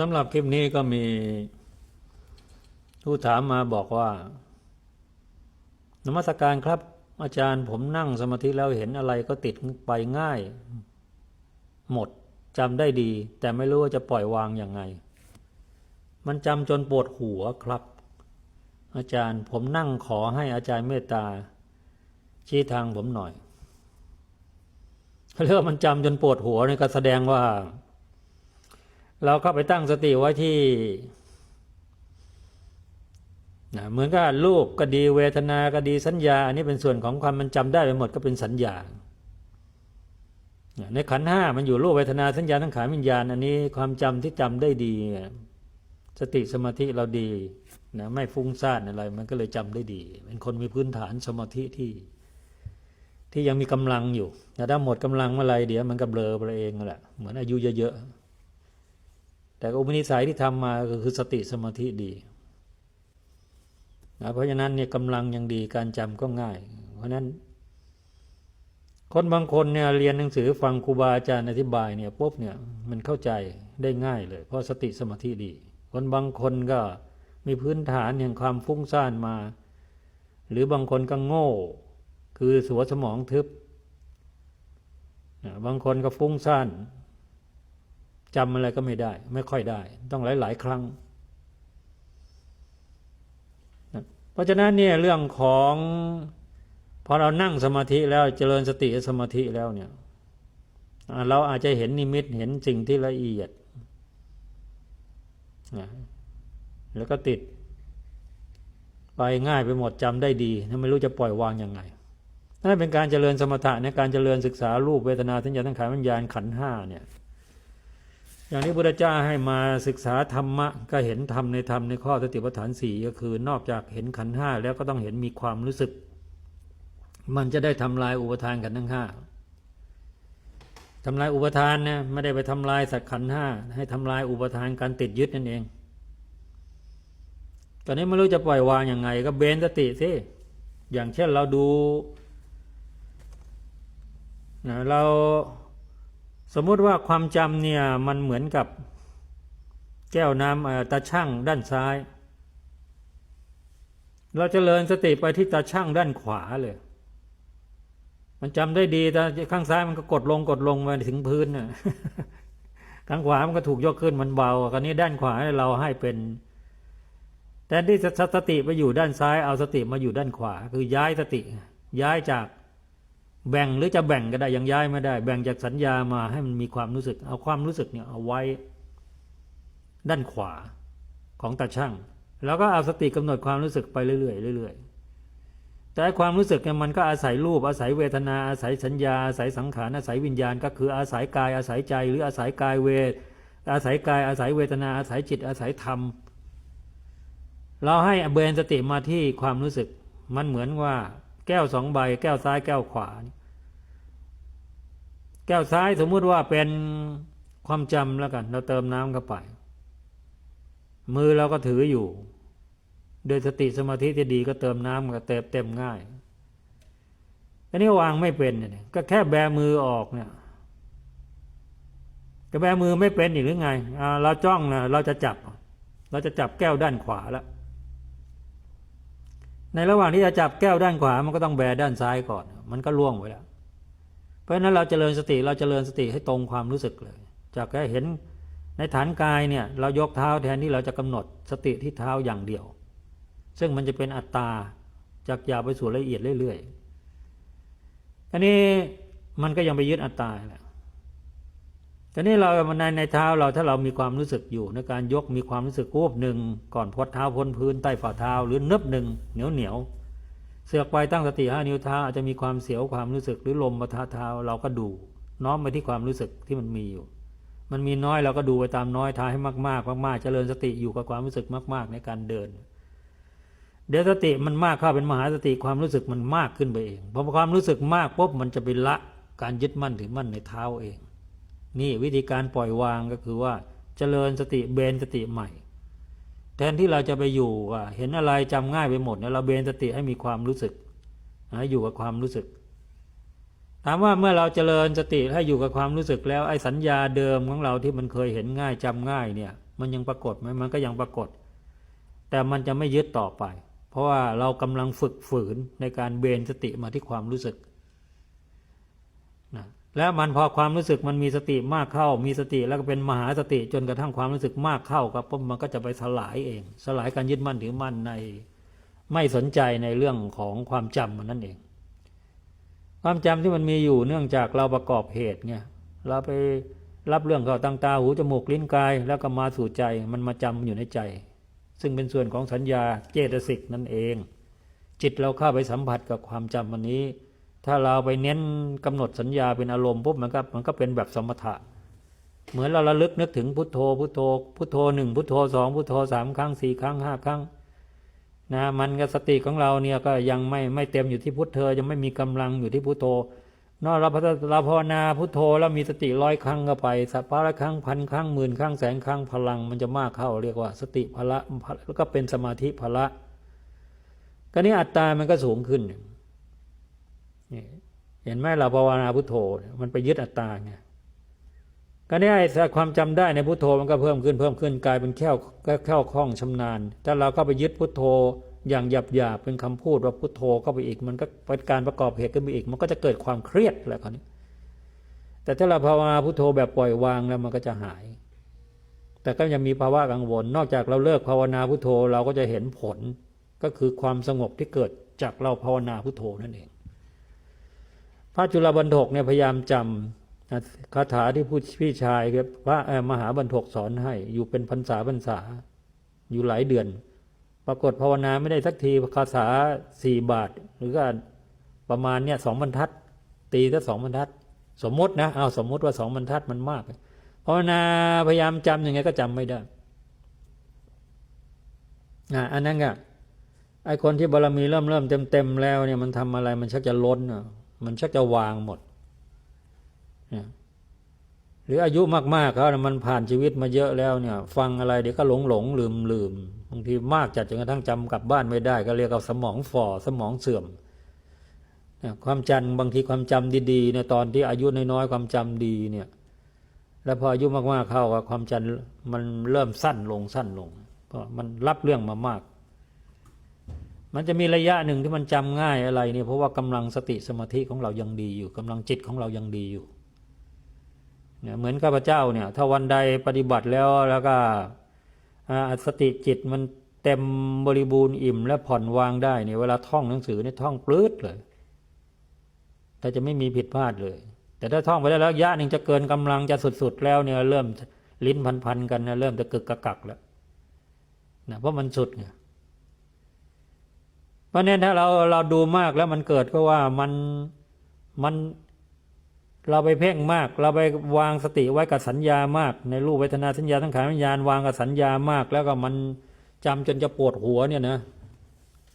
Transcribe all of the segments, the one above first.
สำหรับคลิปนี้ก็มีผู้ถามมาบอกว่านมัสการครับ อาจารย์ผมนั่งสมาธิแล้วเห็นอะไรก็ติดไปง่าย หมดจำได้ดี แต่ไม่รู้ว่าจะปล่อยวางยังไง มันจำจนปวดหัวครับ อาจารย์ผมนั่งขอให้อาจารย์เมตตา ชี้ทางผมหน่อยเรียกว่ามันจำจนปวดหัวนี่ก็แสดงว่า เราเข้าไปตั้งสติไว้ที่นะเหมือนกับรูปก็ดีเวทนาก็ดีสัญญา อันนี้เป็นส่วนของความมันจำได้ไปหมดก็เป็นสัญญา ในขันห้ามันอยู่รูปเวทนาสัญญาทั้งขานวิญญาณ อันนี้ความจำที่จำได้ดี สติสมาธิเราดีนะไม่ฟุ้งซ่านอะไร มันก็เลยจำได้ดี เป็นคนมีพื้นฐานสมาธิที่ ที่ยังมีกำลังอยู่แต่ถ้าหมดกำลังเมื่อไรเดี๋ยวมันก็เบลอไปเองนั่นแหละเหมือนอายุเยอะๆ แต่อุปนิสัยที่ทำมาก็คือสติสมาธิดีนะเพราะฉะนั้นเนี่ยกำลังยังดีการจำก็ง่าย เพราะฉะนั้น คนบางคนเนี่ยเรียนหนังสือฟังครูบาอาจารย์อธิบายเนี่ยปุ๊บเนี่ยมันเข้าใจได้ง่ายเลย เพราะสติสมาธิดี คนบางคนก็มีพื้นฐานแห่งความฟุ้งซ่านมา หรือบางคนก็โง่ คือสัวสมองทึบบางคนก็ฟุ้งซ่าน จำอะไรก็ไม่ได้ ไม่ค่อยได้ ต้องหลาย ๆ ครั้ง เพราะฉะนั้นเนี่ยเรื่องของพอเรานั่งสมาธิแล้วเจริญสติสมาธิแล้วเนี่ยเราอาจจะเห็นนิมิตเห็นสิ่งที่ละเอียดแล้วก็ติด ไปง่ายไปหมดจำได้ดีถ้าไม่รู้จะปล่อยวางยังไงนั่นเป็นการเจริญสมถะในการเจริญศึกษารูปเวทนาสัญญาทั้งขานวิญญาณขันห้าเนี่ย อย่างที่พุทธเจ้าให้มาศึกษาธรรมะ ก็เห็นธรรมในธรรมในข้อสติปัฏฐานสี่ก็คือนอกจากเห็นขันห้าแล้วก็ต้องเห็นมีความรู้สึก มันจะได้ทำลายอุปทานขันทั้งห้าทำลายอุปทานนะไม่ได้ไปทำลายสัตว์ขันห้าให้ทำลายอุปทานการติดยึดนั่นเองตอนนี้ไม่รู้จะปล่อยวางยังไง ก็เบนสติสิอย่างเช่นเราดูเรา สมมุติว่าความจำเนี่ยมันเหมือนกับแก้วน้ำตาช่างด้านซ้าย เราจเจริญสติไปที่ตาช่างด้านขวาเลย มันจำได้ดีแต่ข้างซ้ายมันก็กดลงกดลงมาถึงพื้นน่ะข้างขวามันก็ถูกยกขึ้นมันเบาคราวนี้ด้านขวาเราให้เป็นแต่ที่สติไปอยู่ด้านซ้ายเอาสติมาอยู่ด้านขวา คือย้ายสติ ย้ายจาก แบ่งหรือจะแบ่งก็ได้ยังย้ายไม่ได้ แบ่งจากสัญญามาให้มันมีความรู้สึก เอาความรู้สึกเนี่ยเอาไว้ด้านขวาของตาช่าง แล้วก็เอาสติกำหนดความรู้สึกไปเรื่อยๆเรื่อยๆแต่ความรู้สึกเนี่ยมันก็อาศัยรูปอาศัยเวทนาอาศัยสัญญาอาศัยสังขารอาศัยวิญญาณ ก็คืออาศัยกายอาศัยใจ หรืออาศัยกายเวท อาศัยกายอาศัยเวทนาอาศัยจิตอาศัยธรรมเราให้เบนสติมาที่ความรู้สึกมันเหมือนว่า แก้วสองใบ แก้วซ้ายแก้วขวา แก้วซ้ายสมมุติว่าเป็นความจำแล้วกัน เราเติมน้ำเข้าไป มือเราก็ถืออยู่ โดยสติสมาธิที่ดีก็เติมน้ำก็เต็มเต็มง่ายอันนี้วางไม่เป็นเนี่ยก็แค่แบมือออกเนี่ยก็แบมือไม่เป็นอีกหรือไงเราจ้องนะเราจะจับ เราจะจับแก้วด้านขวาแล้ว ในระหว่างที่จะจับแก้วด้านขวา มันก็ต้องแบด้านซ้ายก่อน มันก็ล่วงไปแล้ว เพราะฉะนั้นเราจเจริญสติเราจเจริญสติให้ตรงความรู้สึกเลย จากแค่เห็นในฐานกายเนี่ยเรายกเท้าแทนที่เราจะกำหนดสติที่เท้าอย่างเดียว ซึ่งมันจะเป็นอัตตาจากหยาบไปสู่ละเอียดเรื่อยๆอันนี้มันก็ยังไปยึดอัตตาแหละ ต่นี้เราในในเท้าเราถ้าเรามีความรู้สึกอยู่ในการยกมีความรู้สึกวูบหนึ่งก่อนพดเท้าพ้นพื้นใต้ฝ่าเท้าหรือเนึบหนึ่งเหนียวเหนียวเสือกไปตั้งสติห้านิ้วเท้าอาจจะมีความเสียวความรู้สึกหรือลมมาท้าเท้าเราก็ดูน้อมไปที่ความรู้สึกที่มันมีอยู่ มันมีน้อยเราก็ดูไปตามน้อยท้าให้มากๆมากๆเจริญสติอยู่กับความรู้สึกมาก ๆ ในการเดิน เดี๋ยวสติมันมากเข้าเป็นมหาสติความรู้สึกมันมากขึ้นไปเองพอความรู้สึกมากปุ๊บมันจะไปละการยึดมั่นถือมั่นในเท้าเอง นี่วิธีการปล่อยวางก็คือว่าเจริญสติเบนสติใหม่ แทนที่เราจะไปอยู่ว่าเห็นอะไรจำง่ายไปหมดเนี่ยเราเบนสติให้มีความรู้สึกนะอยู่กับความรู้สึกถามว่าเมื่อเราเจริญสติให้อยู่กับความรู้สึกแล้วไอ้สัญญาเดิมของเราที่มันเคยเห็นง่ายจำง่ายเนี่ยมันยังปรากฏไหมมันก็ยังปรากฏ แต่มันจะไม่ยึดต่อไป เพราะว่าเรากำลังฝึกฝืนในการเบนสติมาที่ความรู้สึกนะ แล้วมันพอความรู้สึกมันมีสติมากเข้า มีสติแล้วก็เป็นมหาสติจนกระทั่งความรู้สึกมากเข้าครับปุ๊บมันก็จะไปสลายเอง สลายการยึดมั่นถือมั่นใน ไม่สนใจในเรื่องของความจำมันนั่นเอง ความจำที่มันมีอยู่เนื่องจากเราประกอบเหตุไงเราไปรับเรื่องเข้าตั้งตาหูจมูกลิ้นกาย แล้วก็มาสู่ใจมันมาจำอยู่ในใจ ซึ่งเป็นส่วนของสัญญาเจตสิกนั่นเอง จิตเราเข้าไปสัมผัสกับความจำวันนี้ ถ้าเราไปเน้นกำหนดสัญญาเป็นอารมณ์ปุ๊บมันก็มันก็เป็นแบบสมถะ เหมือนเราระลึกนึกถึงพุทโธพุทโธพุทโธหนึ่งพุทโธสองพุทโธสามครั้งสี่ครั้งห้าครั้งนะมันกับสติของเราเนี่ยก็ยังไม่ไม่เต็มอยู่ที่พุทเธอยังไม่มีกำลังอยู่ที่พุทโธนอกเราพเราภาวนาพุทโธแล้วมีสติร้อยครั้งก็ไปสัปดาห์ละครั้งพันครั้งหมื่นครั้งแสนครั้งพลังมันจะมากเข้าเรียกว่า สติพละแล้วก็เป็นสมาธิพละก็นี้อัตตามันก็สูงขึ้น เห็นไหมเราภาวนาพุทโธมันไปยึดอัตตาไงก็นี้ไอ้ความจำได้ในพุทโธมันก็เพิ่มขึ้นเพิ่มขึ้นกลายเป็นแค่แค่คล่องชำนาญถ้าเราก็ไปยึดพุทโธอย่างหยาบหยาบๆเป็นคำพูดว่าพุทโธเข้าไปอีก มันก็เป็นการประกอบเหตุขึ้นไปอีก มันก็จะเกิดความเครียดแหละคราวนี้แต่ถ้าเราภาวนาพุทโธแบบปล่อยวางแล้วมันก็จะหาย แต่ก็ยังมีภาวะกังวล นอกจากเราเลิกภาวนาพุทโธเราก็จะเห็นผลก็คือความสงบที่เกิดจากเราภาวนาพุทโธนั่นเอง พระจุลบรรทกเนี่ยพยายามจำคาถาที่ผู้พี่ชายครับพระเอ่อมหาบรรทกสอนให้ อยู่เป็นพรรษาพรรษา อยู่หลายเดือน ปรากฏภาวนาไม่ได้สักทีคาถาสี่บาท หรือก็ประมาณเนี่ยสองบรรทัด ตีก็สองบรรทัด สมมตินะเอาสมมติว่าสองบรรทัดมันมากภาวนาพยายามจำยังไงก็จำไม่ได้อะอันนั้นก็ไอคนที่บารมีเริ่มเริ่มเต็มเต็มแล้วเนี่ยมันทำอะไรมันชักจะล้นอะ มันชักจะวางหมด หรืออายุมากๆเขานะมันผ่านชีวิตมาเยอะแล้วเนี่ย ฟังอะไรเดี๋ยวก็หลงหลงลืมลืมบางทีมากจัดจนกระทั่งจำกลับบ้านไม่ได้ ก็เรียกว่าสมองฝ่อสมองเสื่อมความจำบางทีความจำดีๆเนี่ยตอนที่อายุน้อยๆความจำดีเนี่ย แล้วพออายุมากๆเข้าอะความจำมันเริ่มสั้นลงสั้นลงเพราะมันรับเรื่องมามาก มันจะมีระยะหนึ่งที่มันจำง่ายอะไรเนี่ยเพราะว่ากำลังสติสมาธิของเรายังดีอยู่กำลังจิตของเรายังดีอยู่เนี่ยเหมือนข้าพเจ้าเนี่ย ถ้าวันใดปฏิบัติแล้วแล้วก็อสติจิตมันเต็มบริบูรณ์อิ่ม และผ่อนวางได้เนี่ยเวลาท่องหนังสือเนี่ยท่องปลื้ดเลยแต่จะไม่มีผิดพลาดเลย แต่ถ้าท่องไปได้แล้วระยะหนึ่งจะเกินกำลังจะสุด ๆ แล้วเนี่ยเริ่มลิ้นพันๆกันนะเริ่มจะกึกกะกักแล้วนะเพราะมันสุดไง เพราะนั้นถ้าเราเราดูมากแล้วมันเกิดก็ว่ามันมันเราไปเพ่งมาก เราไปวางสติไว้กับสัญญามาก ในรูปเวทนาสัญญาทั้งขานวิญญาณวางกับสัญญามาก แล้วก็มันจำจนจะปวดหัวเนี่ยนะ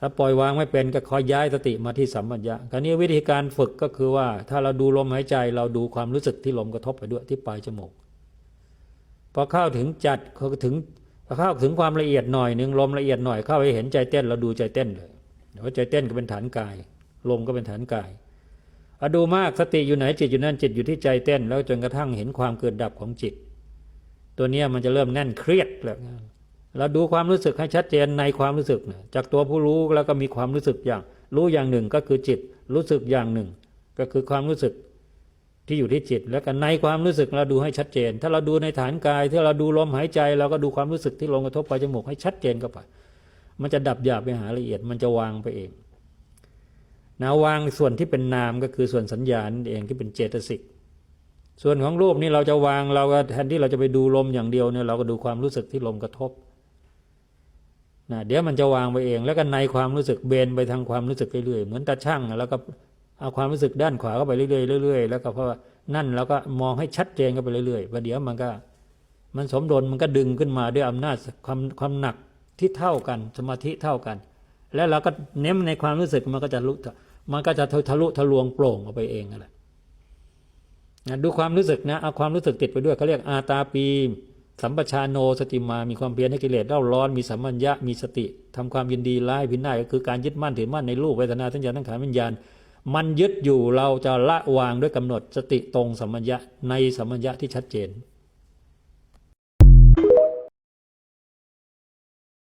ถ้าปล่อยวางไม่เป็นก็คอยย้ายสติมาที่สัมปัญญะคราวนี้วิธีการฝึกก็คือว่า ถ้าเราดูลมหายใจ เราดูความรู้สึกที่ลมกระทบไปด้วยที่ปลายจมูกพอเข้าถึงจัดเขาถึงพอเข้าถึงความละเอียดหน่อยหนึ่งลมละเอียดหน่อยเข้าไปเห็นใจเต้นเราดูใจเต้นเลย เดี๋ยวใจเต้นก็เป็นฐานกาย ลมก็เป็นฐานกายอดูมากสติอยู่ไหนจิตอยู่นั่นจิตอยู่ที่ใจเต้น แล้วจนกระทั่งเห็นความเกิดดับของจิต ตัวเนี้ยมันจะเริ่มแน่นเครียดแล้วเราดูความรู้สึกให้ชัดเจนในความรู้สึกนะจากตัวผู้รู้แล้วก็มีความรู้สึกอย่าง รู้อย่างหนึ่งก็คือจิต รู้สึกอย่างหนึ่ง ก็คือความรู้สึกที่อยู่ที่จิต แล้วก็ในความรู้สึกเราดูให้ชัดเจน ถ้าเราดูในฐานกาย ถ้าเราดูลมหายใจเราก็ดูความรู้สึกที่ลงกระทบปลายจมูกให้ชัดเจนเข้าไป มันจะดับหยาบไปหาละเอียด มันจะวางไปเองนะวางส่วนที่เป็นนามก็คือส่วนสัญญาณนเองที่เป็นเจตสิกส่วนของรูปนี่เราจะวางเราก็แทนที่เราจะไปดูลมอย่างเดียวเนี่ยเราก็ดูความรู้สึกที่ลมกระทบนะเดี๋ยวมันจะวางไปเอง แล้วก็ในความรู้สึกเบนไปทางความรู้สึกเรื่อยๆเหมือนตาช่างแล้วก็เอาความรู้สึกด้านขวาเข้าไปเรื่อยๆเรื่อยๆแล้วก็เพราะว่านั่นเราก็มองให้ชัดเจนเข้าไปเรื่อยๆประเดี๋ยวมันก็ มันสมดุลมันก็ดึงขึ้นมาด้วยอำนาจความความหนัก ที่เท่ากัน สมาธิเท่ากัน แล้วเราก็เน้นในความรู้สึกมันก็จะลุมันก็จะทะลุทะลวงโปร่งออกไปเองนั่นแหละนะดูความรู้สึกนะเอาความรู้สึกติดไปด้วยเขาเรียกอาตาปีสัมปชานโนสติมามีความเพียรให้กิเลสเล่าร้อนมีสัมมัญญะมีสติทำความยินดีร้ายพินาศก็คือการยึดมั่นถือมั่นในรูปเวทนาสัญญาทั้งขานวิญญาณ มันยึดอยู่เราจะละวางด้วยกำหนดสติตรงสัมมัญญะในสัมมัญญะที่ชัดเจน